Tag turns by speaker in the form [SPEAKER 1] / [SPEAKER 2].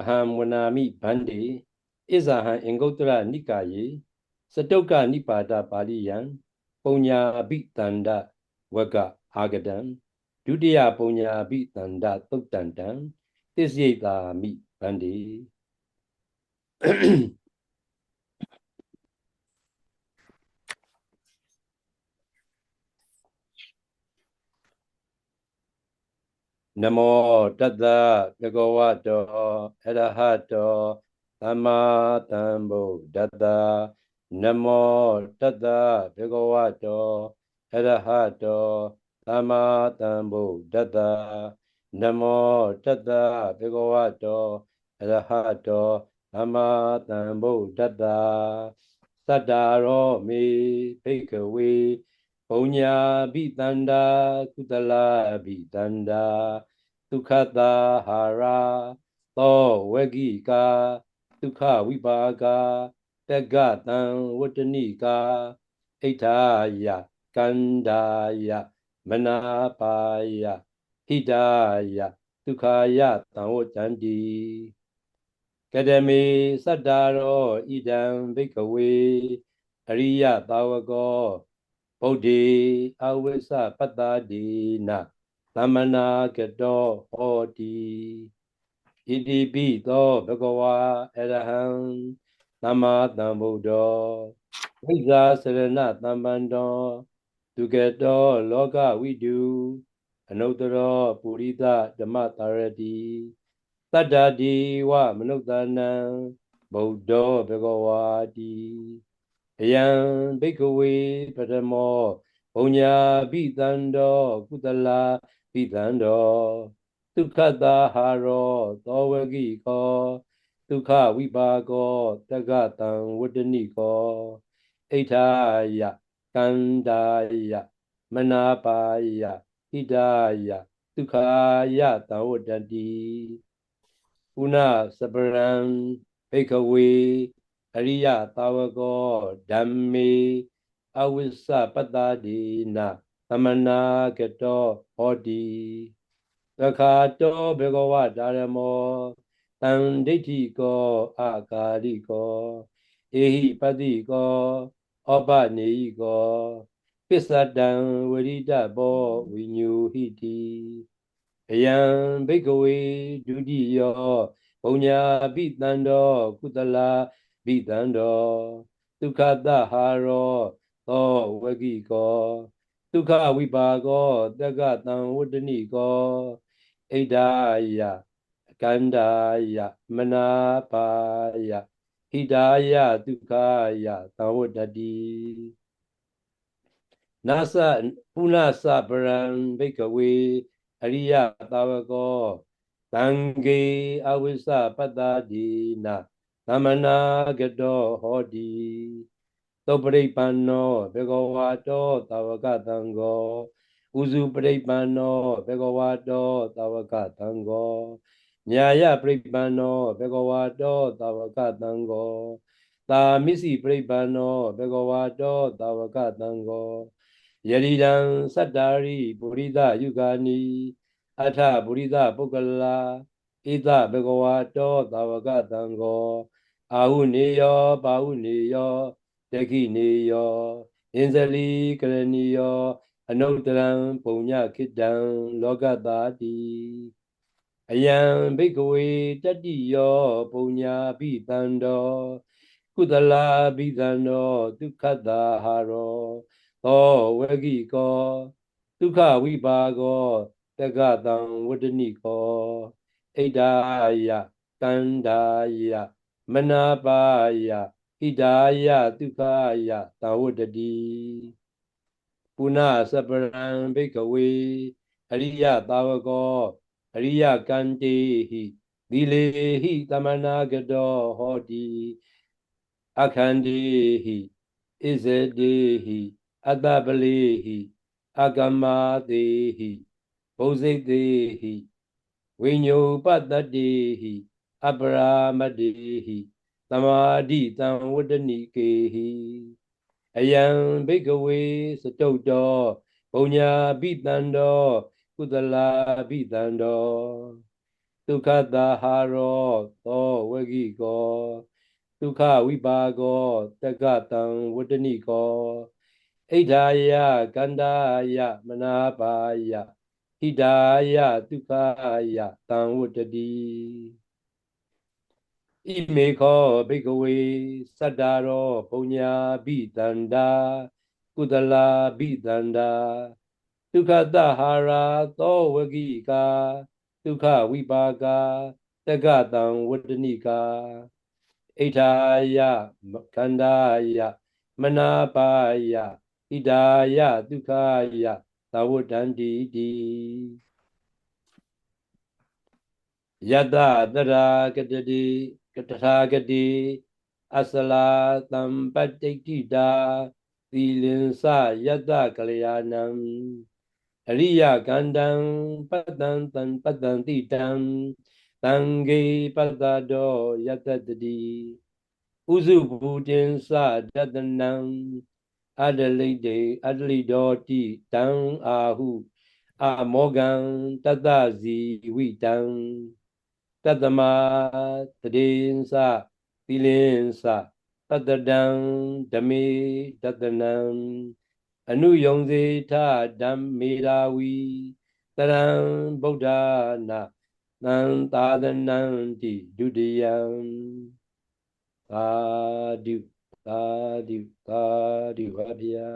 [SPEAKER 1] အဟံဝနာမိဗန္တိဣဇာဟံအင်္ဂုတ္တရနိကာယေစတုကနိပါဒပါဠိယံပုံညာအဘိတန္တဝကအာဂတံဒုတိယပုံညာအဘိတန္တသုတ်တန္တံသစ္စရိတာမိဗန္တိ နမောတတ္တဘဂဝတောအရဟတောသမ္မာသမ္ဗုဒ္ဓတ္တနမောတတ္တဘဂဝတောအရဟတောသမ္မာသမ္ဗုဒ္ဓတ္တနမောတတ္တဘဂဝတောအရဟတောသမ္မာသမ္ဗုဒ္ဓတ္တသတ္တာရောမေဖိကဝေ ပုံညာဘိတန္တာကုသလဘိတန္တာဒုက္ခတာဟာရာသောဝဂိကာဒုက္ခဝိပါကတက္ကတံဝတ္တနိကာဣဋ္ဌာယကန္တာယမနာပါယဟိတာယဒုက္ခယသံဝတ္တန္တိကတမေသတ္တာရောဣဒံဘိကဝေအရိယသာဝကော ဗုဒ္ဓေအဝိသပတ္တာဒီနာသမနာကတောဟောတိဣတိပိသောဘဂဝါအရဟံသမ္မာသမ္ဗုဒ္ဓောဝိဇာစရဏသမ္ပန္တောဒုက္ကတောလောကဝိတုအနုတ္တရောပုရိသဓမ္မတာရတိတတ္တာတိဝမနုဿာနံဗုဒ္ဓောဘဂဝါတိ အယံဘိကဝေပထမောဘုံညာပိတံတောကုသလာပိတံတောဒုက္ခတာဟာရောသောဝဂိကောဒုက္ခဝိပါကောတက္ကတံဝတ္တနိကောဣဋ္ဌာယကန္တာယမနာပါယဣဒာယဒုက္ခယတံဝတ္တတိပုဏ္ဏစပရံဘိကဝေ အရိယသာဝကောဓမ္မေအဝိစ္စပတ္တာဒီနာသမနာကတောဟောတိသခာတောဘေကဝဓာရမောတံဒိဋ္ဌိကောအာကာရိကောအေဟိပတိကောဩပနေဟိကောပစ္စတံဝရိတဘောဝိညူဟိတိအယံဘိကဝေဒုတိယောဘုံညာပိတံတောကုသလာ ပိတံတောဒုက္ခတဟာရောသောဝဂိကောဒုက္ခဝိပါကောတက္ကတံဝတ္တနိကောဣဒာယကန္တာယမနာပါယဟိတာယဒုက္ခယသံဝတ္တတိနာသပုဏ္ဏသပရံဘိကဝေအရိယသာဝကောသံဃေအဝိစ္စပတ္တာဒီနာ သမနာကတောဟောတိသောပရိပန္နောဘေကဝါတောသာဝကတံဃောဥစုပရိပန္နောဘေကဝါတောသာဝကတံဃောညာယပရိပန္နောဘေကဝါတောသာဝကတံဃောသာမစ္စည်းပရိပန္နောဘေကဝါတောသာဝကတံဃောယရိဒံသတ္တာရိပုရိသယုဂာနိအထပုရိသပုဂ္ဂလာဣသဘေကဝါတောသာဝကတံဃော အာဟုနေယောပါဟုနေယောတခိနေယောအင်ဇလီကရဏီယောအနုတရံပုံညခိတံလောကတာတိအယံဘိကဝေတတိယောပုံညာပိတံတောကုသလာပိတံတောဒုက္ခတာဟာရောသောဝဂိကောဒုက္ခဝိပါကောတက္ကတံဝတ္တနိကောဣဒာယကန္တာယ မနာပါယဣဒာယဒုက္ခယသဝတ္တိပုဏ္ဏစပရံဘိကဝေအရိယသာဝကောအရိယကန္တေဟိသီလေဟိသမနာကတောဟောတိအခန္တေဟိဣဇတေဟိအတ္တပလေဟိအကမတေဟိဘုဇိတေဟိဝိညုပတ္တတေဟိ အပရာမတေဟိသမာဓိတံဝတ္တနိကေဟိအယံဘိကဝေစတုတ်တောဘုံညာပိတံတောကုသလာပိတံတောဒုက္ခတာဟာရောသောဝဂိကောဒုက္ခဝိပါကောတက္ကတံဝတ္တနိကောဣဒာယကန္တာယမနာပါယဟိတာယဒုက္ခယတံဝတ္တတိ ဣမေခောဘိကဝေသတ္တာရောပုညာဘိတန္တာကုသလာဘိတန္တာဒုက္ခတဟာရာသောဝဂိကာဒုက္ခဝိပါကတက္ကတံဝတ္တနိကာဣထာယခန္ဓာယမနာပါယဣဒာယဒုက္ခယသဝတ္တန္တိတိယတတရာကတတိက တထာဂတိအစလာတံပတ္တိတိတာသီလင်္စယတကလျာဏံအရိယကန္တံပတ္တံတံပတ္တံတိတံတံဂေပတ္တတောယတတတိဥစုဘူတင်္စတတနံအဒလိတေအဒလိတောတိတံအာဟုအာမောဂံတတဇီဝိတံ တတမတရေသသီလင်္စတတတံဓမေတတနံအနုယုံစေထဓမ္မေရာဝီတရံဗုဒ္ဓနာသံသာသနံတိဒုတိယံသာဓုသာဓုသာဓုပါဗျာ